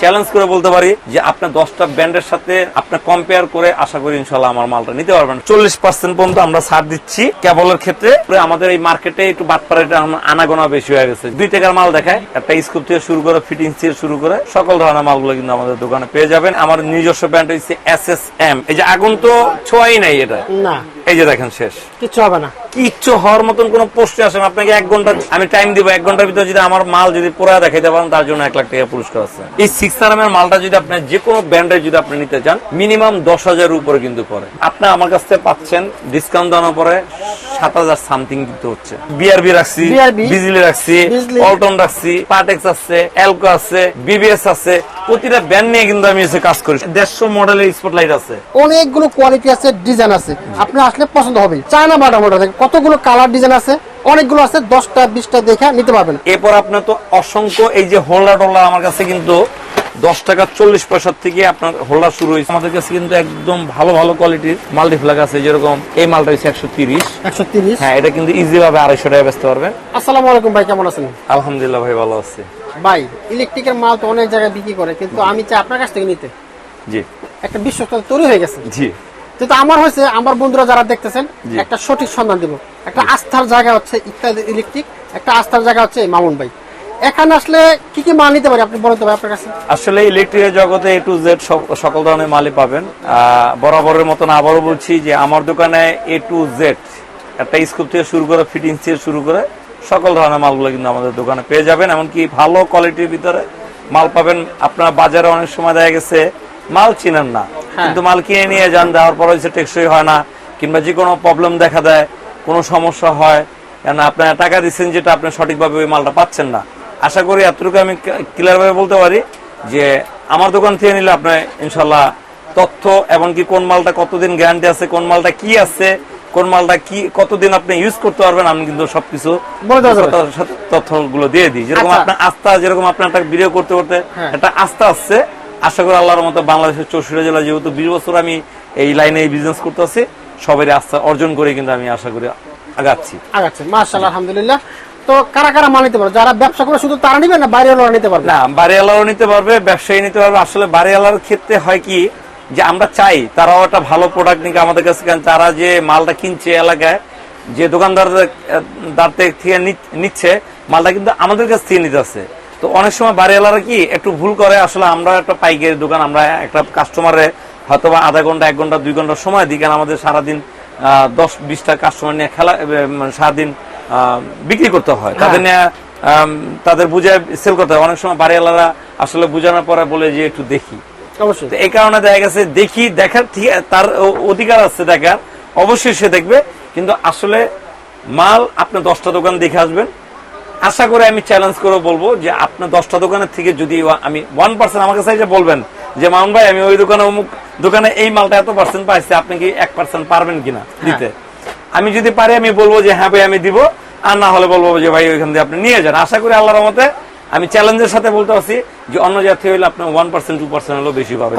Challenge করে বলতে পারি যে আপনার দশটা ব্র্যান্ডের সাথে আপনার কম্পেয়ার করে আশা করি ইনশাল্লাহ আমার মালটা নিতে পারবেন। চল্লিশ পার্সেন্ট পর্যন্ত আমরা ছাড় দিচ্ছি কেবলের ক্ষেত্রে। আমাদের এই মার্কেটে একটু বাটপাড়াটা আনাগোনা বেশি হয়ে গেছে। দুই টাকার মাল দেখায় একটা স্কুপ থেকে শুরু করে ফিটিংস থেকে শুরু করে সকল ধরনের মালগুলো কিন্তু আমাদের দোকানে পেয়ে যাবেন। আমার নিজস্ব ব্র্যান্ড হচ্ছে এস এস এম এই যে আগুন তো ছোঁয়াই নাই এটা। না। এই যে দেখেন শেষ। কিচ্ছু হবে না। কিচ্ছু হওয়ার মতন কোন পোস্টে আসেন আপনাকে এক ঘণ্টা আমি টাইম দিব এক ঘণ্টার ভিতরে যদি আমার মাল যদি পুরা দেখাইতে পারেন তার জন্য এক লাখ টাকা পুরস্কার আছে। এই সিক্স আরামের মালটা যদি আপনি যে কোনো ব্র্যান্ডের যদি আপনি নিতে চান মিনিমাম দশ হাজার উপরে কিন্তু পরে আপনি আমার কাছ থেকে পাচ্ছেন ডিসকাউন্ট দেওয়ার পরে সাত হাজার সামথিং কিন্তু হচ্ছে। বিআরবি রাখছি বিজলি রাখছি। পল্টন রাখছি পাটেক্স আছে এলকো আছে বিবিএস আছে প্রতিটা ব্র্যান্ড নিয়ে কিন্তু আমি এসে কাজ করি। দেড়শো মডেলের স্পটলাইট আছে। অনেকগুলো কোয়ালিটি আছে ডিজাইন আছে। আপনি আসলে পছন্দ হবে। চায়না বাটা থেকে কতগুলো কালার ডিজাইন আছে অনেকগুলো আছে দশটা বিশটা দেখে নিতে পারবেন। এরপর আপনার তো অসংখ্য এই যে হোল্ডার টোল্ডার আমার কাছে কিন্তু দশ টাকা চল্লিশ পয়সার থেকে আপনার হোল্ডার শুরু হয়েছে। আমাদের কাছে কিন্তু একদম ভালো ভালো কোয়ালিটির মাল্টিফ্লাগ আছে যেরকম এই মালটা হচ্ছে একশো তিরিশ। একশো তিরিশ? হ্যাঁ এটা কিন্তু ইজি ভাবে আড়াইশো টাকা বেচতে পারবেন আসসালামু আলাইকুম ভাই কেমন আছেন? আলহামদুলিল্লাহ ভাই ভালো আছে। ভাই ইলেকট্রিকের মাল তো অনেক জায়গায় বিক্রি করে কিন্তু আমি চাই আপনার কাছ থেকে নিতে। জি। একটা বিশ্বস্ত তৈরি হয়ে গেছে। জি। যেটা আমার হয়েছে আমার বন্ধুরা যারা দেখতেছেন। একটা সঠিক সন্ধান দিব। একটা আস্থার জায়গা হচ্ছে ইত্যাদি ইলেকট্রিক একটা আস্থার জায়গা হচ্ছে মামুন ভাই। এখানে আসলে কি কি মাল নিতে পারি আপনি বলেন তো ভাই আপনার কাছে? আসলে ইলেকট্রিকের জগতে এ টু জেড সকল ধরনের মালই পাবেন। বরাবরের মতন আবারও বলছি যে আমার দোকানে এ টু জেড একটা স্কুপ থেকে শুরু করে ফিটিংস থেকে শুরু করে সকল ধরনের মালগুলো কিন্তু আমাদের দোকানে পেয়ে যাবেন। এমনকি ভালো কোয়ালিটির ভিতরে মাল পাবেন। আপনার বাজারে অনেক সময় দেখা গেছে মাল চিনেন না। কিন্তু মাল কিনে নিয়ে যান দেওয়ার পর হচ্ছে টেকসই হয় না কিংবা যে কোনো প্রবলেম দেখা দেয় কোনো সমস্যা হয় কেন আপনার টাকা দিচ্ছেন যেটা আপনি সঠিকভাবে ওই মালটা পাচ্ছেন না। আশা করি এতটুকু আমি ক্লিয়ার ভাবে বলতে পারি যে আমার দোকান থেকে নিলে আপনি ইনশাল্লাহ তথ্য এমনকি কোন মালটা কতদিন গ্যারান্টি আছে কোন মালটা কি আছে কোন মালটা কি কতদিন আপনি ইউজ করতে পারবেন আমি কিন্তু সবকিছু তথ্যগুলো দিয়ে দিই। যেরকম আচ্ছা। আপনার আস্থা যেরকম আপনার একটা ভিডিও করতে করতে হ্যাঁ। একটা আস্থা আসছে আশা করি আল্লাহর মতো বাংলাদেশের চৌষট্টি জেলা যেহেতু বিশ বছর আমি এই লাইনে এই বিজনেস করতেছি সবারই আস্থা অর্জন করে কিন্তু আমি আশা করি আগাচ্ছি। আগাচ্ছে। মার্শাল আলহামদুলিল্লাহ। তো কারা কারা মাল নিতে পারবে? যারা ব্যবসা করে শুধু তারা নিবে না লোকরা নিতে পারবে? না, বাড়িওয়ালাও নিতে পারবে, ব্যবসায়ী নিতে পারবে। আসলে বাড়িওয়ালার ক্ষেত্রে হয় কি, যে আমরা চাই, তারাও একটা ভালো প্রোডাক্ট নিকে আমাদের কাছে কারণ তারা যে মালটা কিনছে এলাকায়, যে দোকানদার থেকে নিচ্ছে, মালটা কিন্তু আমাদের কাছ থেকে নিতে আসছে তো অনেক সময় বাড়িওয়ালারা কি, একটু ভুল করে, আসলে আমরা একটা পাইকারি দোকান, আমরা একটা কাস্টমারে হয়তো বা আধা ঘণ্টা, এক ঘণ্টা, দুই ঘণ্টা সময় দিই, কারণ আমাদের সারাদিন দশ, বিশটা কাস্টমার নিয়ে খেলা মানে সারাদিন বিক্রি করতে হয়। তাদের নিয়ে তাদের বুঝে সেল করতে হয়। অনেক সময় বাড়িওয়ালারা আসলে বুঝানোর পরে বলে যে একটু দেখি। অবশ্যই। এই কারণে দেখা গেছে দেখি দেখার ঠিক তার অধিকার আছে দেখার। অবশ্যই সে দেখবে। কিন্তু আসলে মাল আপনি দশটা দোকান দেখে আসবেন। আশা করে আমি চ্যালেঞ্জ করে বলব যে আপনার দশটা দোকানের থেকে যদি আমি ওয়ান পার্সেন্ট আমার কাছে বলবেন যে মামুন ভাই আমি ওই দোকানে অমুক দোকানে এই মালটা এত পার্সেন্ট পাইছি আপনি কি এক পার্সেন্ট পারবেন কিনা? দিতে। আমি যদি পারি আমি বলব যে হ্যাঁ ভাই আমি দিব। আর না হলে বলব যে ভাই ওইখান থেকে আপনি নিয়ে যান। আশা করি আল্লাহর রহমতে আমি চ্যালেঞ্জের সাথে বলতে পারছি যে অন্য জাতি হইলে আপনি ওয়ান পার্সেন্ট টু পার্সেন্ট হলেও বেশি পাবেন।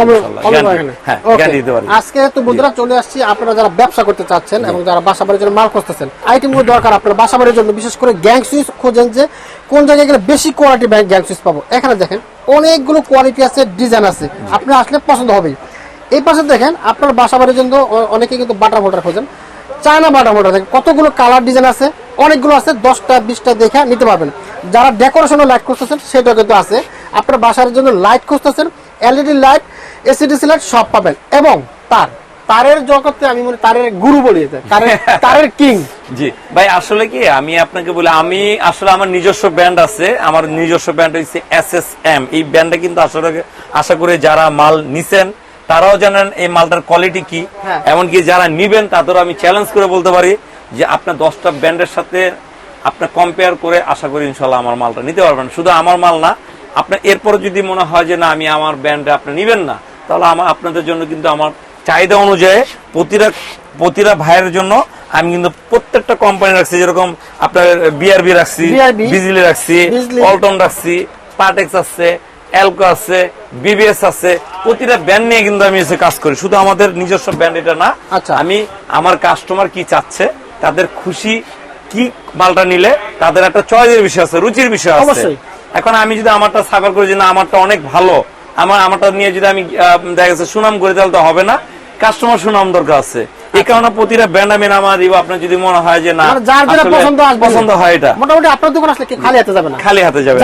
হ্যাঁ দিতে পারি। আজকে তো বন্ধুরা চলে আসছি আপনারা যারা ব্যবসা করতে চাচ্ছেন এবং যারা বাসা বাড়ির জন্য মাল খুঁজতেছেন আইটেমগুলো দরকার আপনার বাসা বাড়ির জন্য বিশেষ করে গ্যাং সুইচ খোঁজেন যে কোন জায়গায় গেলে বেশি কোয়ালিটি গ্যাং সুইচ পাবো। এখানে দেখেন অনেকগুলো কোয়ালিটি আছে ডিজাইন আছে। আপনি আসলে পছন্দ হবেই। এই পাশে দেখেন আপনার বাসা বাড়ির জন্য অনেকে কিন্তু বাটার মোটর খোঁজেন। চায়না বাটার মোটর দেখেন কতগুলো কালার ডিজাইন আছে অনেকগুলো আছে দশটা বিশটা দেখে নিতে পারবেন। যারা ডেকোরেশনের লাইট খুঁজতেছেন সেটা কিন্তু আছে। আপনার বাসার জন্য লাইট খুঁজতেছেন এলইডি লাইট এসিডিসি লাইট সব পাবেন। এবং তার তারের জগতে আমি মনে তারের গুরু বলি তারের কিং জি ভাই আসলে কি আমি আপনাকে বলি আমি আসলে আমার নিজস্ব ব্র্যান্ড আছে আমার নিজস্ব ব্র্যান্ড হচ্ছে এস এস এম এই ব্র্যান্ডে কিন্তু আসলে আশা করি যারা মাল নিছেন তারাও জানেন এই মালটার কোয়ালিটি কি হ্যাঁ। এমনকি যারা নিবেন তাদেরও আমি চ্যালেঞ্জ করে বলতে পারি যে আপনার দশটা ব্র্যান্ডের সাথে আপনার কম্পেয়ার করে আশা করি ইনশাল্লাহ আমার মালটা নিতে পারবেন শুধু আমার মাল না আপনার এরপরে যদি মনে হয় যে না আমি আমার ব্র্যান্ডে আপনি নিবেন না তাহলে আমার আপনাদের জন্য কিন্তু আমার চাহিদা অনুযায়ী প্রতিটা প্রতিটা ভাইয়ের জন্য আমি কিন্তু প্রত্যেকটা কোম্পানি রাখছি যেরকম আপনার বিআরবি রাখছি বিজলি রাখছি। পল্টন রাখছি পাটেক্স আছে এলকো আছে বিবিএস আছে প্রতিটা ব্র্যান্ড নিয়ে কিন্তু আমি এসে কাজ করি। শুধু আমাদের নিজস্ব ব্র্যান্ড এটা না আচ্ছা। আমি আমার কাস্টমার কি চাচ্ছে তাদের খুশি কি মালটা নিলে তাদের একটা চয়েসের বিষয় আছে রুচির বিষয় আছে। এখন আমি যদি আমারটা সাফার করি যে না আমারটা অনেক ভালো আমার আমারটা নিয়ে যদি আমি দেখা গেছে সুনাম করে তাহলে তো হবে না। কাস্টমার সুনাম দরকার আছে। এই কারণে প্রতিটা ব্র্যান্ড আমি নামা দিব আপনার যদি মনে হয় যে না মানে যার যেটা পছন্দ পছন্দ হয় এটা। মোটামুটি আপনার দোকান আসলে কি খালি হাতে যাবে না। খালি হাতে যাবে।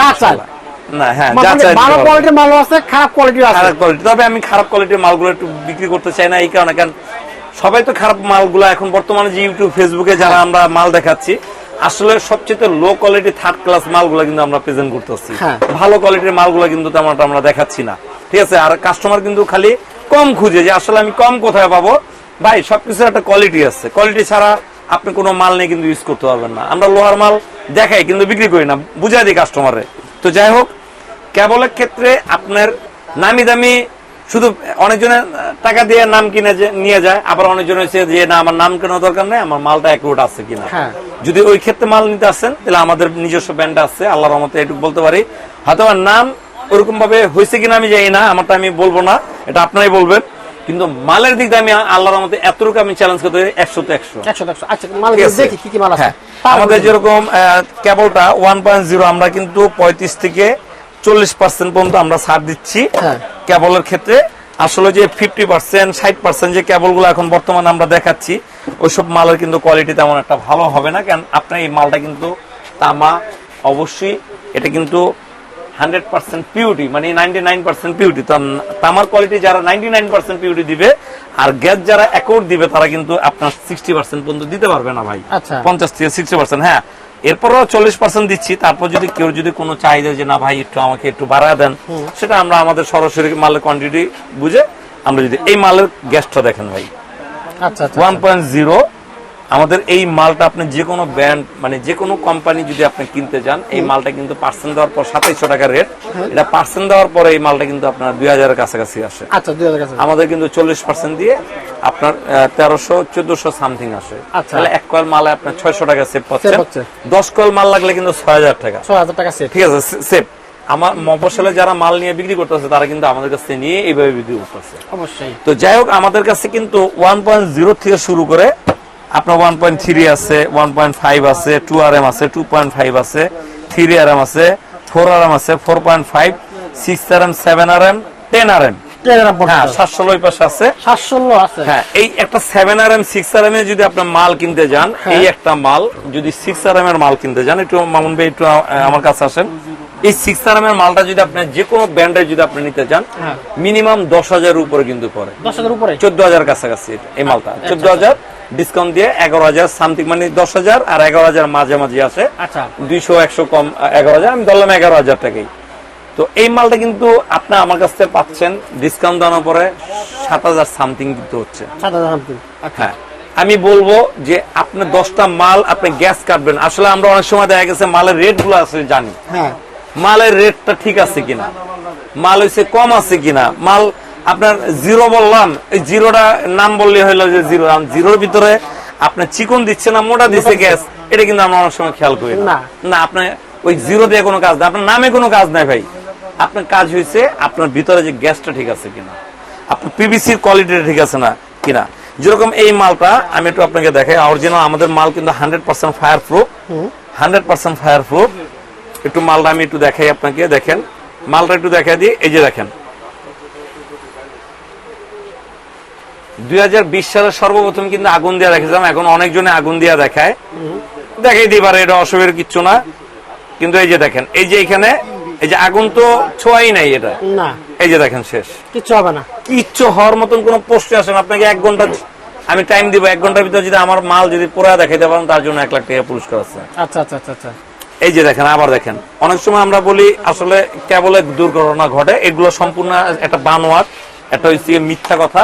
না হ্যাঁ মানে ভালো কোয়ালিটির মালও আছে খারাপ কোয়ালিটির আছে। খারাপ কোয়ালিটি তবে আমি খারাপ কোয়ালিটির মালগুলো একটু বিক্রি করতে চাই না এই কারণে কারণ সবাই তো খারাপ মালগুলো এখন বর্তমানে যে ইউটিউব ফেসবুকে যারা আমরা মাল দেখাচ্ছি আসলে সবচেয়ে লো কোয়ালিটি থার্ড ক্লাস মালগুলো কিন্তু আমরা প্রেজেন্ট করতেছি। হ্যাঁ। ভালো কোয়ালিটির মালগুলো কিন্তু তেমন আমরা দেখাচ্ছি না। ঠিক আছে? আর কাস্টমার কিন্তু খালি কম খুঁজে যে আসলে আমি কম কোথায় পাবো? ভাই সবকিছুর একটা কোয়ালিটি আছে। কোয়ালিটি ছাড়া আপনি কোনো মাল নিয়ে কিন্তু ইউজ করতে পারবেন না। আমরা লোহার মাল দেখাই কিন্তু বিক্রি করি না। বুঝাই দিই কাস্টমারে তো যাই হোক কেবলের ক্ষেত্রে আপনার নামি দামি শুধু অনেকজনের টাকা দিয়ে নাম কিনে নিয়ে যায় আবার অনেকজন হচ্ছে যে না আমার নাম কেনার দরকার নেই আমার মালটা অ্যাকুরেট আছে কিনা? হ্যাঁ। যদি ওই ক্ষেত্রে মাল নিতে আসেন তাহলে আমাদের নিজস্ব ব্যান্ড আছে আল্লাহর রহমতে এটুকু বলতে পারি। হয়তো নাম ওরকম ভাবে হয়েছে কিনা আমি জানি না আমারটা আমি বলব না এটা আপনারাই বলবেন। কিন্তু মালের দিক দিয়ে আমি আল্লাহর রহমতে এতটুকু আমি চ্যালেঞ্জ করতে পারি একশো তো একশো। আচ্ছা মাল দেখি কি কি মাল আছে। হ্যাঁ, আমাদের যেরকম কেবলটা ওয়ান পয়েন্ট জিরো আমরা কিন্তু পঁয়ত্রিশ থেকে চল্লিশ পার্সেন্ট পর্যন্ত আমরা ছাড় দিচ্ছি হ্যাঁ। কেবলের ক্ষেত্রে। আসলে যে ফিফটি পার্সেন্ট ষাট পার্সেন্ট যে কেবলগুলো এখন বর্তমানে আমরা দেখাচ্ছি ওইসব মালের কিন্তু কোয়ালিটি তেমন একটা ভালো হবে না। কারণ আপনার এই মালটা কিন্তু তামা অবশ্যই এটা কিন্তু হান্ড্রেড পার্সেন্ট পিউটি মানে নাইনটি নাইন পার্সেন্ট পিউটি তামার কোয়ালিটি যারা নাইনটি নাইন পার্সেন্ট পিউটি দিবে আর গ্যাস যারা দিবে তারা কিন্তু আপনার সিক্সটি পার্সেন্ট পর্যন্ত দিতে পারবে না ভাই। আচ্ছা। পঞ্চাশ থেকে সিক্সটি পার্সেন্ট হ্যাঁ। এরপরও চল্লিশ পার্সেন্ট দিচ্ছি তারপর যদি কেউ যদি কোনো চাহিদা যে না ভাই একটু আমাকে একটু বাড়া দেন সেটা আমরা আমাদের সরাসরি মালের কোয়ান্টিটি বুঝে আমরা যদি এই মালের গ্যাসটা দেখেন ভাই। আচ্ছা আচ্ছা। ওয়ান পয়েন্ট জিরো আমাদের এই মালটা আপনি যে কোনো ব্র্যান্ড মানে যে কোনো কোম্পানি যদি আপনি কিনতে যান এই মালটা কিন্তু পার্সেন্ট দেওয়ার পর সাতাইশশো টাকা রেট এটা পার্সেন্ট দেওয়ার পরে এই মালটা কিন্তু আপনার দুই হাজারের কাছাকাছি আসে। আচ্ছা দুই হাজার আমাদের কিন্তু চল্লিশ পার্সেন্ট দিয়ে আপনার তেরোশো চোদ্দশো সামথিং আসে। আচ্ছা। তাহলে এক কয়েল মালে আপনার ছয়শো টাকা সেভ পাচ্ছেন দশ কয়েল মাল লাগলে কিন্তু ছয় হাজার টাকা। ছয় হাজার টাকা সেট ঠিক আছে সেভ আমার মফসলে যারা মাল নিয়ে বিক্রি করতেছে তারা কিন্তু আমাদের কাছে নিয়ে এইভাবে বিক্রি করতেছে। অবশ্যই। তো যাই হোক আমাদের কাছে কিন্তু ওয়ান পয়েন্ট জিরো থেকে শুরু করে আপনার ওয়ান পয়েন্ট থ্রি আছে ওয়ান পয়েন্ট ফাইভ আছে টু আর এম আছে টু পয়েন্ট ফাইভ আছে থ্রি আর এম আছে ফোর আর এম আছে four point five six R M seven R M ten R M সাতশো পাশে আছে। সাতশো এই একটা seven R M six R M এ যদি আপনার মাল কিনতে যান এই একটা মাল যদি সিক্স আর এম এর মাল কিনতে যান একটু মামুন ভাই একটু আমার কাছে আসেন। এই সিক্স আর এম এর মালটা যদি আপনি যে কোনো ব্র্যান্ডের যদি আপনি নিতে চান হ্যাঁ। মিনিমাম দশ হাজার উপরে কিন্তু পড়ে। দশ হাজার উপরে? চোদ্দ হাজার কাছাকাছি এই মালটা। চোদ্দ হাজার ডিসকাউন্ট দিয়ে এগারো হাজার সামথিং মানে দশ হাজার আর এগারো হাজার মাঝামাঝি আছে। আচ্ছা। দুইশো একশো কম এগারো হাজার আমি ধরলাম এগারো হাজার টাকাই। তো এই মালটা কিন্তু আপনি আমার কাছ থেকে পাচ্ছেন ডিসকাউন্ট দেওয়ার পরে সাত হাজার সামথিং কিন্তু হচ্ছে। আচ্ছা। হ্যাঁ। আমি বলব যে আপনি দশটা মাল আপনি গ্যাস কাটবেন। আসলে আমরা অনেক সময় দেখা গেছে মালের রেটগুলো আছে জানি। হ্যাঁ। মালের রেটটা ঠিক আছে কিনা? মাল হইছে কম আছে কিনা? মাল আপনার জিরো বললাম এই জিরোটা নাম বললে হইল যে জিরো। জিরোর ভিতরে আপনার চিকন দিচ্ছে না মোটা দিচ্ছে গ্যাস এটা কিন্তু আমরা অনেক সময় খেয়াল করি না। না। না আপনার ওই জিরো দিয়ে কোনো কাজ নাই আপনার নামে কোনো কাজ নাই ভাই। আপনার কাজ হয়েছে আপনার ভিতরে যে গ্যাসটা ঠিক আছে কিনা। আপনার পিভিসির কোয়ালিটিটা ঠিক আছে না কিনা। যেরকম এই মালটা আমি একটু আপনাকে দেখাই অরিজিনাল আমাদের মাল কিন্তু hundred percent fire proof hundred percent fire proof একটু মালটা আমি একটু দেখাই আপনাকে দেখেন। মালটা একটু দেখাই দিই এই যে দেখেন। দুই সালের সর্বপ্রথম কিন্তু আগুন দিয়ে রেখেছিলাম এখন অনেকজনে আগুন দিয়ে দেখায়। দেখাই দিই পারে এটা অসুবিধার কিচ্ছু না। কিন্তু এই যে দেখেন এই যে এখানে এই যে আগুন তো ছোঁয়াই নাই এটা। না। এই যে দেখেন শেষ। কিচ্ছু হবে না। কিচ্ছু হওয়ার মতন কোন প্রশ্ন আসে না। আপনাকে এক ঘণ্টা আমি টাইম দিব এক ঘণ্টার ভিতরে যদি আমার মাল যদি পুরা দেখাইতে পারেন তার জন্য এক লাখ টাকা পুরস্কার আছে। আচ্ছা আচ্ছা আচ্ছা আচ্ছা। এই যে দেখেন আবার দেখেন। অনেক সময় আমরা বলি আসলে কেবলে দুর্ঘটনা ঘটে এগুলো সম্পূর্ণ একটা বানোয়াট একটা হচ্ছে মিথ্যা কথা।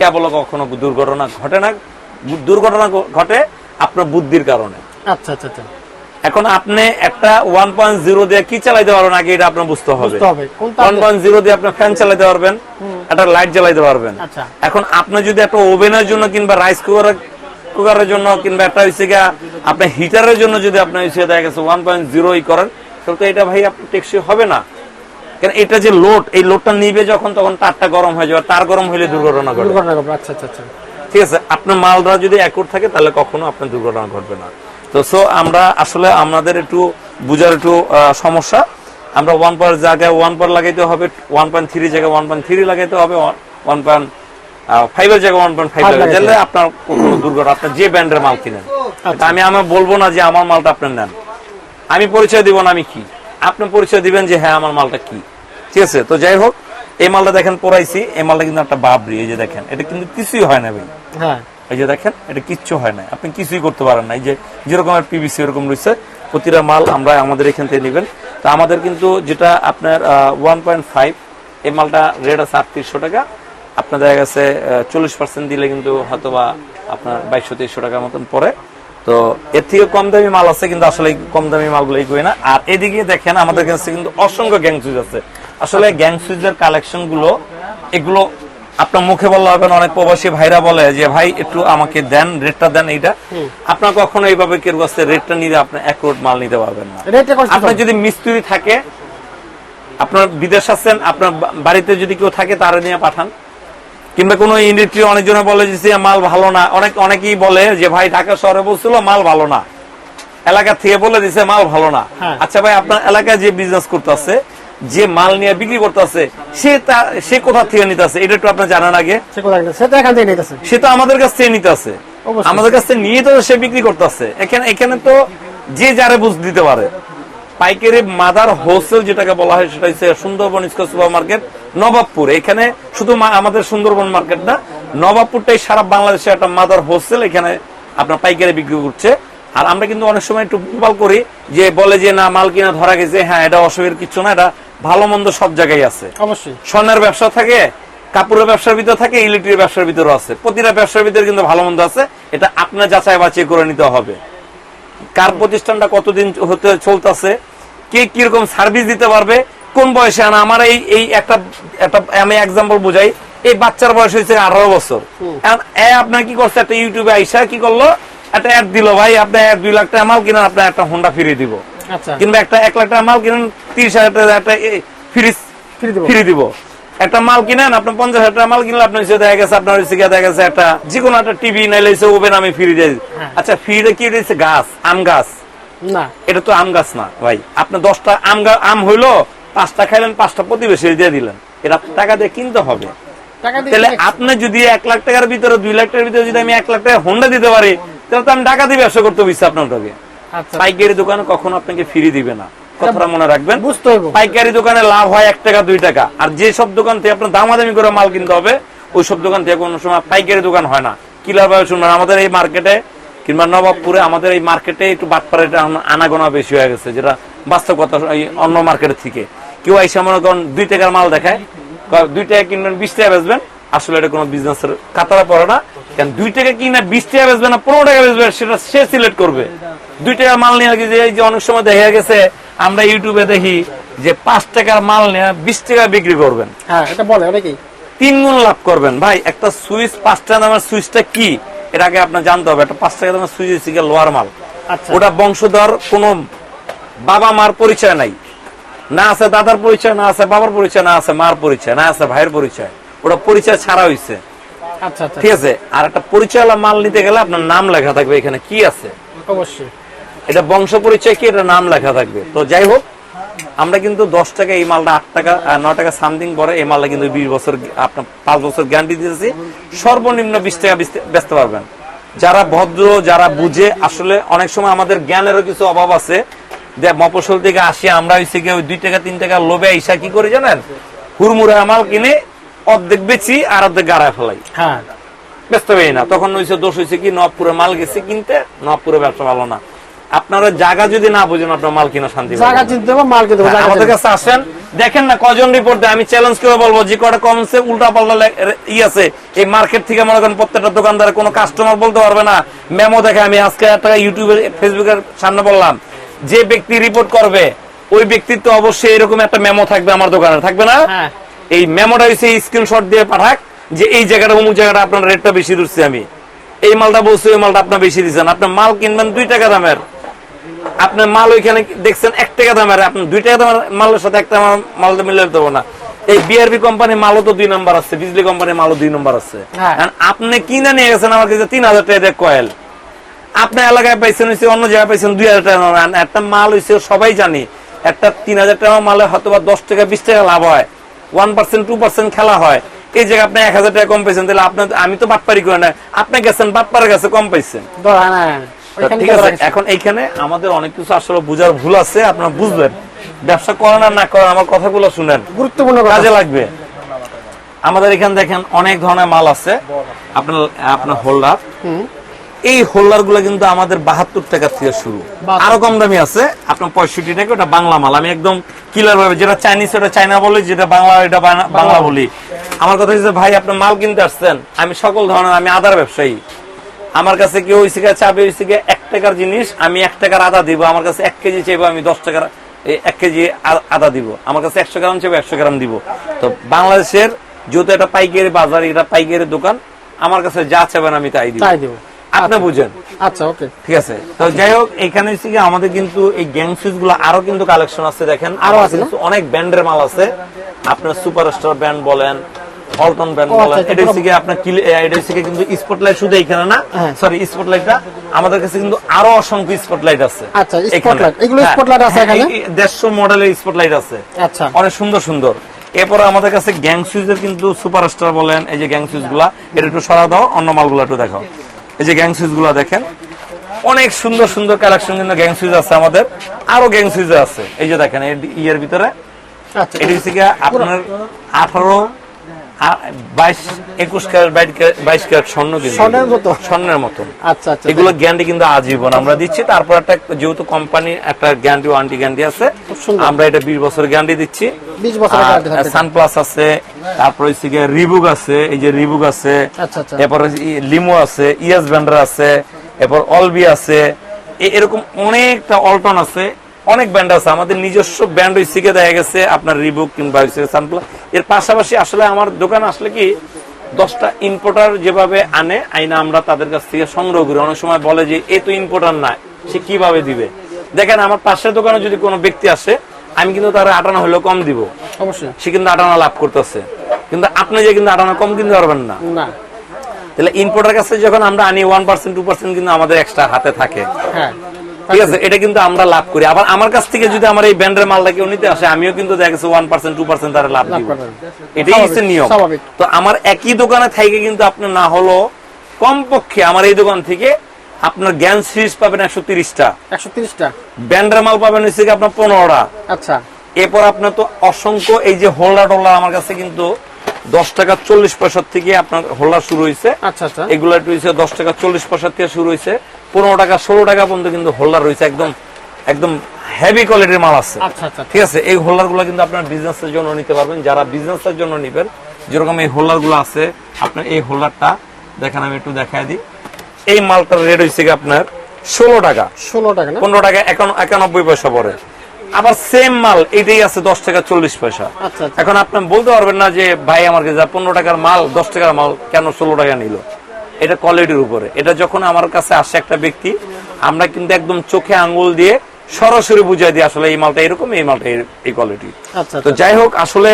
কেবল কখনো দুর্ঘটনা ঘটে না দুর্ঘটনা ঘটে আপনার বুদ্ধির কারণে। আচ্ছা আচ্ছা আচ্ছা। এখন আপনি একটা ওয়ান পয়েন্ট জিরো দিয়ে কি চালাইতে পারবেন? আগে এটা আপনার বুঝতে হবে। ওয়ান পয়েন্ট জিরো দিয়ে আপনি ফ্যান চালাতে পারবেন একটা লাইট জ্বালাইতে পারবেন। আচ্ছা। এখন আপনি যদি একটা ওভেনের জন্য কিংবা রাইস কুকারের কুকারের জন্য কিংবা একটা হচ্ছে গিয়া আপনার হিটারের জন্য যদি আপনি হচ্ছে দেখা গেছে ওয়ান পয়েন্ট জিরোই করেন তাহলে তো এটা ভাই আপনি টেকসই হবে না। কারণ এটা যে লোড এই লোডটা নিবে যখন তখন তারটা গরম হয়ে যাবে তার গরম হলে দুর্ঘটনা ঘটবে আচ্ছা আচ্ছা আচ্ছা। ঠিক আছে আপনার মালটা যদি অ্যাকুট থাকে তাহলে কখনো আপনার দুর্ঘটনা ঘটবে না। তো সো আমরা আসলে আমাদের একটু বুঝার একটু সমস্যা। আমরা ওয়ান পার জায়গায় ওয়ান পার লাগাইতে হবে ওয়ান পয়েন্ট থ্রি জায়গায় ওয়ান পয়েন্ট থ্রি লাগাইতে হবে ওয়ান পয়েন্ট ফাইভের জায়গায় ওয়ান পয়েন্ট ফাইভ লাগাইতে আপনার কোনো দুর্ঘটনা আপনার যে ব্র্যান্ডের মাল কিনেন। আচ্ছা। আমি আমার বলব না যে আমার মালটা আপনার নেন। আমি পরিচয় দিব না আমি কি। আপনি পরিচয় দিবেন যে হ্যাঁ আমার মালটা কি। ঠিক আছে? তো যাই হোক এই মালটা দেখেন পড়াইছি এই মালটা কিন্তু একটা বাবরি এই যে দেখেন। এটা কিন্তু কিছুই হয় না ভাই। হ্যাঁ। এই যে দেখেন এটা কিচ্ছু হয় না। আপনি কিছুই করতে পারেন না। এই যে যেরকমের পিভিসি এরকম রয়েছে প্রতিটা মাল আমরা আমাদের এখান থেকে নেবেন। তো আমাদের কিন্তু যেটা আপনার ওয়ান পয়েন্ট ফাইভ এই মালটা রেট আছে আটত্রিশশো টাকা। আপনার দেখা গেছে চল্লিশ পার্সেন্ট দিলে কিন্তু হয়তো বা আপনার বাইশশো তেইশশো টাকার মতন পড়ে। তো এর থেকে কম দামি মাল আছে কিন্তু আসলে কম দামি মালগুলো এই না। আর এদিকে দেখেন আমাদের কাছে কিন্তু অসংখ্য গ্যাং সুইচ আছে। আসলে গ্যাং সুইচের কালেকশনগুলো এগুলো আপনার মুখে বললে হবে অনেক প্রবাসী ভাইরা বলে যে ভাই একটু আমাকে দেন রেটটা দেন এইটা। আপনার কখনো এইভাবে কেউ কাছে রেটটা নিলে আপনি এক রোড মাল নিতে পারবেন না। আপনার যদি মিস্ত্রি থাকে আপনার বিদেশ আছেন আপনার বাড়িতে যদি কেউ থাকে তারা নিয়ে পাঠান। কিংবা কোনো ইন্ডাস্ট্রি অনেকজনে বলে যে মাল ভালো না। অনেক অনেকেই বলে যে ভাই ঢাকা শহরে বলছিল মাল ভালো না। এলাকা থেকে বলে দিছে মাল ভালো না। হ্যাঁ। আচ্ছা ভাই আপনার এলাকায় যে বিজনেস করতেছে যে মাল নিয়ে বিক্রি করতেছে সে তা সে কোথা থেকে নিতেছে? এটা একটু আপনার জানান আগে। সে নিতেছে? তো আমাদের কাছ থেকে নিতে আছে আমাদের কাছ থেকে নিয়ে তো সে বিক্রি করতেছে। এখানে এখানে তো যে যারে বুঝ দিতে পারে। পাইকারি মাদার হোলসেল যেটাকে বলা হয় সেটা হচ্ছে Sundarban square super market Nawabpur. এখানে শুধু আমাদের সুন্দরবন মার্কেট না নবাবপুরটাই সারা বাংলাদেশে একটা মাদার হোলসেল এখানে আপনার পাইকারি বিক্রি করছে। আর আমরা কিন্তু অনেক সময় একটু ভুলভাল করি যে বলে যে না মাল কিনা ধরা গেছে। হ্যাঁ এটা অসুবিধার কিছু না এটা ভালো মন্দ সব জায়গায় আছে। অবশ্যই। স্বর্ণের ব্যবসা থাকে কাপড়ের ব্যবসার ভিতরে থাকে ইলেকট্রিক ব্যবসার ভিতরে আছে। প্রতিটা ব্যবসার ভিতরে কিন্তু ভালো মন্দ আছে এটা আপনার যাচাই বাছাই করে নিতে হবে। কার প্রতিষ্ঠানটা কতদিন হতে চলতেছে? কে কীরকম সার্ভিস দিতে পারবে? কোন বয়সে? আনা আমার এই এই একটা একটা আমি এক্সাম্পল বুঝাই। এই বাচ্চার বয়স হয়েছে আঠারো বছর। এ আপনার কি করছে? একটা ইউটিউবে আইসা কি করল? একটা অ্যাড দিল ভাই আপনি এক দুই লাখ টাকা মাল কিনা আপনার একটা হোন্ডা ফিরিয়ে দিব। আচ্ছা। কিংবা একটা এক লাখ টাকা মাল কিনেন তিরিশ হাজার টাকা একটা ফ্রিজ ফিরিয়ে দিব। একটা মাল কিনেন আপনার পঞ্চাশ হাজার টাকা মাল কিনলে আপনার হচ্ছে দেখা গেছে আপনার গিয়ে দেখা গেছে একটা যে কোনো একটা টিভি নাইলে ওভেন আমি ফ্রি দিয়ে দিই। হ্যাঁ। আচ্ছা ফ্রিটা কি দিচ্ছে গাছ আম গাছ। না। এটা তো আম গাছ না ভাই। আপনি দশটা আম আম হইল পাঁচটা খাইলেন পাঁচটা প্রতিবেশী দিয়ে দিলেন। এটা টাকা দিয়ে কিনতে হবে। তাহলে আপনি যদি এক লাখ টাকার ভিতরে দুই লাখ টাকার ভিতরে যদি আমি এক লাখ টাকা হোন্ডা দিতে পারি তাহলে তো আমি টাকা দিয়ে ব্যবসা করতে আপনাকে আচ্ছা। পাইকারি দোকানে কখনো আপনাকে ফ্রি দিবে না। কথাটা মনে রাখবেন। বুঝতে পাইকারি দোকানে লাভ হয় এক টাকা দুই টাকা। আর যে সব দোকান থেকে আপনার দামাদামি করে মাল কিনতে হবে ওই সব দোকান থেকে কোনো সময় পাইকারি দোকান হয় না। শুনবেন? আমাদের এই মার্কেটে কিংবা নবাবপুরে আমাদের এই মার্কেটে একটু বাটপাড়াটা আনাগোনা বেশি হয়ে গেছে যেটা বাস্তব কথা অন্য মার্কেটের থেকে। কেউ এসে মনে করেন দুই টাকার মাল দেখায় দুই টাকা কিনবেন বিশ টাকা বেচবেন আসলে এটা কোনো বিজনেসের কাতারে পড়ে না। কারণ দুই টাকা কিনে বিশ টাকা বেচবে না পনেরো টাকা বেচবে সেটা সে সিলেক্ট করবে। দুই টাকার মাল নিয়ে যে অনেক সময় দেখা গেছে আমরা ইউটিউবে দেখি যে পাঁচ টাকার মাল নিয়ে বিশ টাকা বিক্রি করবেন। হ্যাঁ এটা বলে অনেকেই তিন গুণ লাভ করবেন। ভাই একটা সুইচ পাঁচ টাকা দামের সুইচটা কি? এর আগে আপনার জানতে হবে। একটা পাঁচ টাকা দামের সুইচ হচ্ছে লোয়ার মাল। আচ্ছা। ওটা বংশধর কোনো বাবা মার পরিচয় নাই। না আছে দাদার পরিচয় না আছে বাবার পরিচয় না আছে মার পরিচয় না আছে ভাইয়ের পরিচয়। ওটা পরিচয় ছাড়া হইছে। আচ্ছা আচ্ছা। ঠিক আছে? আর একটা পরিচয়ওয়ালা মাল নিতে গেলে আপনার নাম লেখা থাকবে এখানে কি আছে? অবশ্যই। এটা বংশ পরিচয় কি? এটা নাম লেখা থাকবে। তো যাই হোক আমরা কিন্তু দশ টাকা এই মালটা আট টাকা নয় টাকা সামথিং পরে এই মালটা কিন্তু বিশ বছর আপনার পাঁচ বছর গ্যারান্টি দিতেছি। সর্বনিম্ন বিশ টাকা বেচতে- পারবেন। যারা ভদ্র যারা বুঝে আসলে অনেক সময় আমাদের জ্ঞানেরও কিছু অভাব আছে। যে মফসল থেকে আসি আমরা হইছে গিয়ে ওই দুই টাকা তিন টাকা লোভে আইসা কি করে জানেন? হুড়মুড়ে মাল কিনে অর্ধেক বেচি আর অর্ধেক গাড়ায় ফেলাই। হ্যাঁ। ব্যস্ত হয়ে না। তখন হয়েছে দোষ হয়েছে কি? নবপুরে মাল গেছে কিনতে নবপুরে ব্যবসা ভালো না। আপনারা জায়গা যদি না বুঝেন আপনার মাল কিনা শান্তি জায়গা চিনতে হবে মাল কিনতে হবে হ্যাঁ, জায়গা আমাদের কাছে আসেন দেখেন না কজন রিপোর্ট দেয় আমি চ্যালেঞ্জ করে বলব যে কটা কমছে উল্টা পাল্টা ই আছে। এই মার্কেট থেকে মনে করেন প্রত্যেকটা দোকানদার কোনো কাস্টমার বলতে পারবে না। মেমো দেখে আমি আজকে একটা ইউটিউবে ফেসবুকের সামনে বললাম যে ব্যক্তি রিপোর্ট করবে ওই ব্যক্তির তো অবশ্যই এরকম একটা মেমো থাকবে আমার দোকানে থাকবে না? হ্যাঁ। এই মেমোটা হচ্ছে স্ক্রিনশট দিয়ে পাঠাক যে এই জায়গাটা অমুক জায়গাটা আপনার রেটটা বেশি দিচ্ছি আমি। এই মালটা বলছি ওই মালটা আপনার বেশি দিচ্ছেন আপনার মাল কিনবেন দুই টাকা দামের। আপনার মাল ওইখানে দেখছেন এক টাকা দামের আপনার দুই টাকা দামের মালের সাথে একটা মাল- মাল মিলে দেবো না। এই বিআরবি কোম্পানির মালও তো দুই নম্বর আছে বিজলি কোম্পানির মালও দুই নম্বর আছে। হ্যাঁ। আপনি কিনে নিয়ে গেছেন আমার কাছে তিন হাজার টাকা কয়েল। আপনার এলাকায় পাইছেন হচ্ছে অন্য জায়গায় পাইছেন দুই হাজার টাকা একটা মাল হয়েছে সবাই জানি একটা তিন হাজার টাকা মালে হয়তো বা দশ টাকা বিশ টাকা লাভ হয়। ওয়ান পার্সেন্ট টু পার্সেন্ট খেলা হয়। এই জায়গায় আপনি এক হাজার টাকা কম পাইছেন তাহলে আপনার আমি তো বাটপারি করে না। আপনি গেছেন বাটপারের কাছে কম পাইছেন। ঠিক আছে এখন এইখানে আমাদের অনেক কিছু আসলে বুঝার ভুল আছে আপনারা বুঝবেন। ব্যবসা করেন আর না করেন আমার কথাগুলো শুনেন। গুরুত্বপূর্ণ কাজে লাগবে। আমাদের এখানে দেখেন অনেক ধরনের মাল আছে। আপনার আপনার হোল্ডার এই হোল্ডারগুলো কিন্তু আমাদের বাহাত্তর টাকা থেকে শুরু। আরও কম দামি আছে। আপনার পঁয়ষট্টি টাকা ওটা বাংলা মাল। আমি একদম ক্লিয়ার ভাবে যেটা চাইনিজ ওটা চাইনা বলি যেটা বাংলা এটা বাংলা বলি। আমার কথা হচ্ছে ভাই আপনি মাল কিনতে আসছেন। আমি সকল ধরনের আমি আদার ব্যবসায়ী। আমার কাছে কেউ ওই থেকে চাবে ওই থেকে এক টাকার জিনিস আমি এক টাকার আদা দিব আমার কাছে এক কেজি চাইব আমি দশ টাকার এক কেজি আদা দিব। আমার কাছে একশো গ্রাম চাইব একশো গ্রাম দিব। তো বাংলাদেশের যেহেতু এটা পাইকারি বাজার এটা পাইকারি দোকান আমার কাছে যা চাবেন আমি তাই দিব। তাই দেবো। আপনি বুঝেন? আচ্ছা ওকে। ঠিক আছে। তো যাই হোক এখানে হচ্ছে কি আমাদের কিন্তু এই গ্যাং সুইচগুলো আরও কিন্তু কালেকশন আছে দেখেন। আরও আছে অনেক ব্যান্ডের মাল আছে। আপনার সুপারস্টার ব্যান্ড বলেন ব্র্যান্ড বলেন আচ্ছা, এটা এটা হচ্ছে কি আপনার কিল- এটা হচ্ছে কিন্তু স্পটলাইট শুধু এখানে না। হ্যাঁ। সরি স্পটলাইটটা আমাদের কাছে কিন্তু আরও অসংখ্য স্পটলাইট আছে। আচ্ছা, spotlight। এগুলো হ্যাঁ, spotlight আছে হ্যাঁ, এখানে? মডেলের স্পটলাইট আছে। আচ্ছা। অনেক সুন্দর সুন্দর। এরপরে আমাদের কাছে গ্যাং সুইচের কিন্তু সুপারস্টার বলেন এই যে গ্যাং সুইচগুলা এটা একটু সরা দাও অন্য মালগুলো একটু দেখাও। এই যে গ্যাং সুইচগুলা দেখেন অনেক সুন্দর সুন্দর কালেকশন কিন্তু গ্যাং সুইচ আছে আমাদের। আরও গ্যাং সুইচ আছে। এই যে দেখেন ইয়ের ভিতরে আচ্ছা। এটি হচ্ছে আপনার আঠারো বাইশ একুশ ক্যারেট বাইশ ক্যারেট স্বর্ণ কিন্তু স্বর্ণের মতো? স্বর্ণের মতন আচ্ছা আচ্ছা। এগুলো গ্যারান্টি কিন্তু আজীবন। আমরা দিচ্ছি তারপর একটা যেহেতু কোম্পানি একটা গ্যারান্টি ওয়ারেন্টি গ্যারান্টি আছে আমরা এটা বিশ গ্যারান্টি দিচ্ছি। 20 বছরের সানপ্লাস আছে তারপর হচ্ছে রিবুক আছে এই যে রিবুক আছে আচ্ছা, আচ্ছা। এরপর লিমো আছে ইয়াস ব্যান্ডার আছে এরপর অলবি আছে এরকম অনেকটা অল্টন আছে অনেক ব্যান্ড আছে আমাদের নিজস্ব ব্যান্ড হয়েছে গিয়ে দেখা গেছে আপনার রিবুক কিংবা হচ্ছে সানপ্লাস এর পাশাপাশি আসলে আমার দোকান আসলে কি দশটা ইম্পোর্টার যেভাবে আনে আইনা আমরা তাদের কাছ থেকে সংগ্রহ করি। অনেক সময় বলে যে এ তো ইম্পোর্টার না সে কীভাবে দিবে? দেখেন আমার পাশের দোকানে যদি কোনো ব্যক্তি আসে আমি কিন্তু তার আটানা হলেও কম দিব। অবশ্যই। সে কিন্তু আটানা লাভ করতেছে। কিন্তু আপনি যে কিন্তু আটানা কম কিনতে পারবেন না। না। তাহলে ইম্পোর্টার কাছে যখন আমরা আনি ওয়ান পার্সেন্ট টু পার্সেন্ট কিন্তু আমাদের এক্সট্রা হাতে থাকে। হ্যাঁ। ঠিক আছে? এটা কিন্তু আমরা লাভ করি। আবার আমার কাছ থেকে যদি আমার এই ব্যান্ডের মালটা কেউ নিতে আসে আমিও কিন্তু দেখা গেছে ওয়ান পার্সেন্ট টু পার্সেন্ট তারা লাভ দিব। এটাই হচ্ছে নিয়ম। তো আমার একই দোকানে থেকে কিন্তু আপনার না হলো কমপক্ষে আমার এই দোকান থেকে আপনার জ্ঞান সিরিজ পাবেন একশো তিরিশটা। একশো তিরিশটা। ব্যান্ডের মাল পাবেন হচ্ছে আপনার পনেরোটা। আচ্ছা। এরপর আপনার তো অসংখ্য এই যে হোল্ডার টোল্ডার আমার কাছে কিন্তু দশ টাকা চল্লিশ পয়সার থেকে আপনার হোল্ডার শুরু হয়েছে আচ্ছা আচ্ছা। এগুলো একটু দশ টাকা চল্লিশ পয়সা থেকে শুরু হয়েছে পনেরো টাকা ষোলো টাকা পর্যন্ত কিন্তু হোল্ডার রয়েছে। একদম একদম হেভি কোয়ালিটির মাল আছে। আচ্ছা আচ্ছা ঠিক আছে? এই হোল্ডারগুলো কিন্তু আপনার বিজনেসের জন্য নিতে পারবেন। যারা বিজনেসের জন্য নিবেন যেরকম এই হোল্ডারগুলো আছে আপনার এই হোল্ডারটা দেখেন আমি একটু দেখাই দিই। এই মালটার রেট হয়েছে কি আপনার ষোলো টাকা। ষোলো টাকা পনেরো টাকা একানব্বই পয়সা পরে আবার সেম মাল এটাই আছে দশ টাকা চল্লিশ পয়সা। আচ্ছা আচ্ছা। এখন আপনি বলতে পারবেন না যে ভাই আমার কাছে পনেরো টাকার মাল দশ টাকার মাল কেন ষোলো টাকা নিল? এটা কোয়ালিটির উপরে। এটা যখন আমার কাছে আসে একটা ব্যক্তি আমরা কিন্তু একদম চোখে আঙ্গুল দিয়ে সরাসরি বুঝাই দিই আসলে এই মালটা এরকম এই মালটা এই কোয়ালিটি আচ্ছা তো আচ্ছা যাই হোক আসলে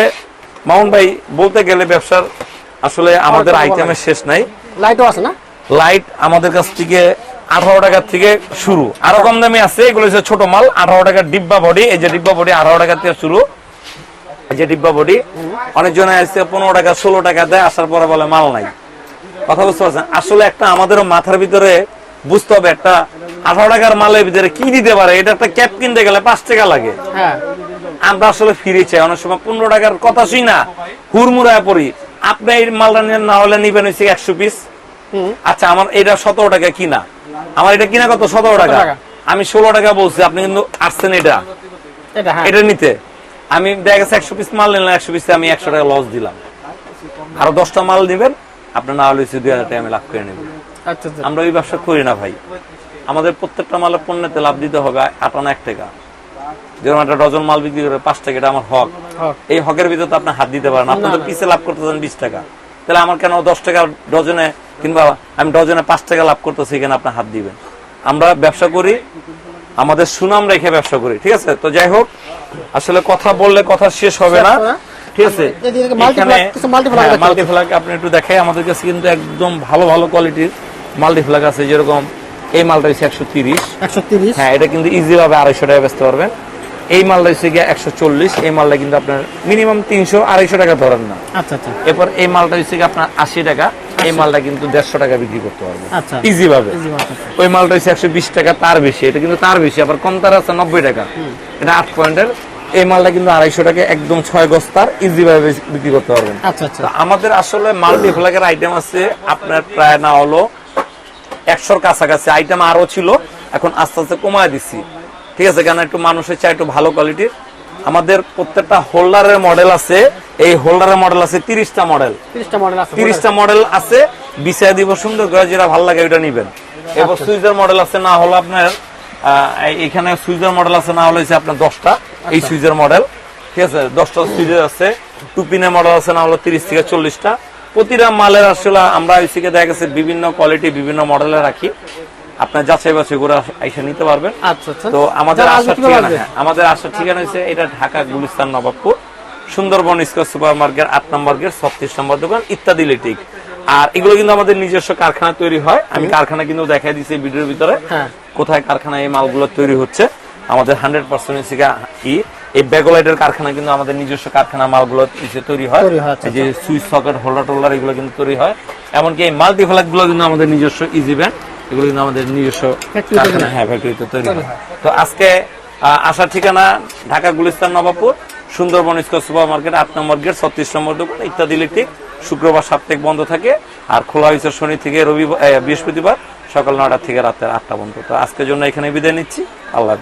মামুন ভাই বলতে গেলে ব্যবসার আসলে আমাদের আইটেমের শেষ নাই। লাইটও আছে না? লাইট আমাদের কাছ থেকে আঠারো টাকার থেকে শুরু। আরও কম দামি আছে এগুলো হচ্ছে ছোট মাল আঠারো টাকার ডিব্বা বডি এই যে ডিব্বা বডি আঠারো টাকার থেকে শুরু। এই যে ডিব্বা বডি অনেকজন আসছে পনেরো টাকা ষোলো টাকা দেয় আসার পরে বলে মাল নাই। কথা বুঝতে পারছেন? আসলে একটা আমাদেরও মাথার ভিতরে বুঝতে হবে একটা আঠারো টাকার মালের ভিতরে কি দিতে পারে? এটা একটা ক্যাপ কিনতে গেলে পাঁচ টাকা লাগে। হ্যাঁ। আমরা আসলে ফিরে চাই। অনেক সময় পনেরো টাকার কথা শুই না হুড়মুড়ায় পড়ি। আপনি এই মালটা নিয়ে না হলে নিবেন হচ্ছে একশো পিস আচ্ছা আমার এটা সতেরো টাকা কিনা? আমার এটা কিনা কত? সতেরো টাকা। আমি ষোলো টাকা বলছি আপনি কিন্তু আসছেন এটা। এটা হ্যাঁ। এটা নিতে। আমি দেখা গেছে একশো পিস মাল নিলাম একশো পিসে আমি একশো টাকা লস দিলাম। আরও দশটা মাল নিবেন আপনার না হলে দুই হাজার টাকা আমি লাভ করে নেবেন আচ্ছা আচ্ছা। আমরা ওই ব্যবসা করি না ভাই। আমাদের প্রত্যেকটা মালের পণ্যতে লাভ দিতে হবে আটানা এক টাকা। একটা ডজন মাল বিক্রি করে পাঁচ টাকা এটা আমার হক। এই হকের ভিতরে তো আপনি হাত দিতে পারেন। আপনি না, তো না। পিসে লাভ করতেছেন বিশ টাকা। তাহলে আমার কেন দশ টাকা ডজনে কিংবা আমি ডজনে পাঁচ টাকা লাভ করতেছি এখানে আপনি হাত দিবেন। আমরা ব্যবসা করি আমাদের সুনাম রেখে ব্যবসা করি ঠিক আছে? তো যাই হোক আসলে কথা বললে কথা শেষ হবে না। শেষ হবে না। ঠিক আছে? আছে। মাল্টিফ্লাগ আপনি একটু দেখাই আমাদের কাছে কিন্তু একদম ভালো ভালো কোয়ালিটির মাল্টিফ্লাগ আছে যেরকম এই মালটা হচ্ছে একশো তিরিশ। হ্যাঁ এটা কিন্তু ইজি ভাবে আড়াইশো টাকা বেচতে পারবেন। এই মালটা হচ্ছে গিয়ে একশো চল্লিশ এই মালটা কিন্তু আপনার মিনিমাম তিনশো আড়াইশো টাকা ধরেন না। আচ্ছা আচ্ছা। এরপর এই মালটা হচ্ছে গিয়ে আপনার আশি টাকা এই মালটা কিন্তু দেড়শো টাকা বিক্রি করতে পারবে আচ্ছা। ইজি ভাবে। ওই মালটা হচ্ছে একশো বিশ টাকা তার বেশি। এটা কিন্তু তার বেশি আবার কম তার আছে নব্বই টাকা। এটা আট পয়েন্টের এই মালটা কিন্তু আড়াইশো টাকা একদম ছয় গজ তার ইজি ভাবে বিক্রি করতে পারবেন। আচ্ছা আচ্ছা। আমাদের আসলে মাল্টি ফ্ল্যাগের আইটেম আছে আপনার প্রায় না হলো একশোর কাছাকাছি। আইটেম আরও ছিল এখন আস্তে আস্তে কমায় দিচ্ছি। ঠিক আছে কেন একটু মানুষের চাই একটু ভালো কোয়ালিটির আমাদের প্রত্যেকটা হোল্ডারের মডেল আছে এই হোল্ডারের মডেল আছে তিরিশটা মডেল তিরিশটা মডেল আছে বিছায় দিব সুন্দর করে যেটা ভালো লাগে ওইটা নিবেন। এবার সুইজার মডেল আছে না হলো আপনার এখানে সুইজার মডেল আছে না হলো আপনার দশটা। এই সুইজার মডেল ঠিক আছে? দশটা সুইজার আছে টুপিনের মডেল আছে না হলো তিরিশ থেকে চল্লিশটা। প্রতিটা মালের আসলে আমরা ওইদিকে দেখা গেছে বিভিন্ন কোয়ালিটি বিভিন্ন মডেলে রাখি। আপনার যাচাই বাছাই করে আইসা নিতে পারবেন। আচ্ছা আচ্ছা। তো আমাদের আসার ঠিকানা হ্যাঁ, আমাদের আসার ঠিকানা হচ্ছে এটা Dhaka Gulistan Nawabpur Sundarban square super market আট নম্বর গেট ছত্রিশ নম্বর দোকান ইত্যাদি লিটিক। আর এগুলো কিন্তু আমাদের নিজস্ব কারখানা তৈরি হয়। আমি কারখানা কিন্তু দেখাই দিচ্ছি ভিডিওর ভিতরে। হ্যাঁ। কোথায় কারখানায় এই মালগুলো তৈরি হচ্ছে আমাদের হান্ড্রেড পার্সেন্ট ই এই ব্যাগোলাইটের কারখানা কিন্তু আমাদের নিজস্ব কারখানা মালগুলো তৈরি হয় আচ্ছা, এই যে সুইচ সকেট হোল্ডার টোল্ডার এগুলো কিন্তু তৈরি হয় এমনকি এই মাল্টি ফ্ল্যাগগুলো কিন্তু আমাদের নিজস্ব ইজি ব্যান্ড এগুলো কিন্তু আমাদের নিজস্ব কারখানা হ্যাঁ। ফ্যাক্টরিতে তৈরি হয়। তো আজকে আসার ঠিকানা Dhaka Gulistan Nawabpur Sundarban square super market আট নম্বর গেট ছত্রিশ নম্বর দোকান ইত্যাদি ইলেকট্রিক শুক্রবার সাপ্তাহিক বন্ধ থাকে আর খোলা হয়েছে শনি থেকে রবিবার বৃহস্পতিবার সকাল নটা থেকে রাতের আটটা পর্যন্ত তো আজকের জন্য এখানে বিদায় নিচ্ছি আল্লাহ।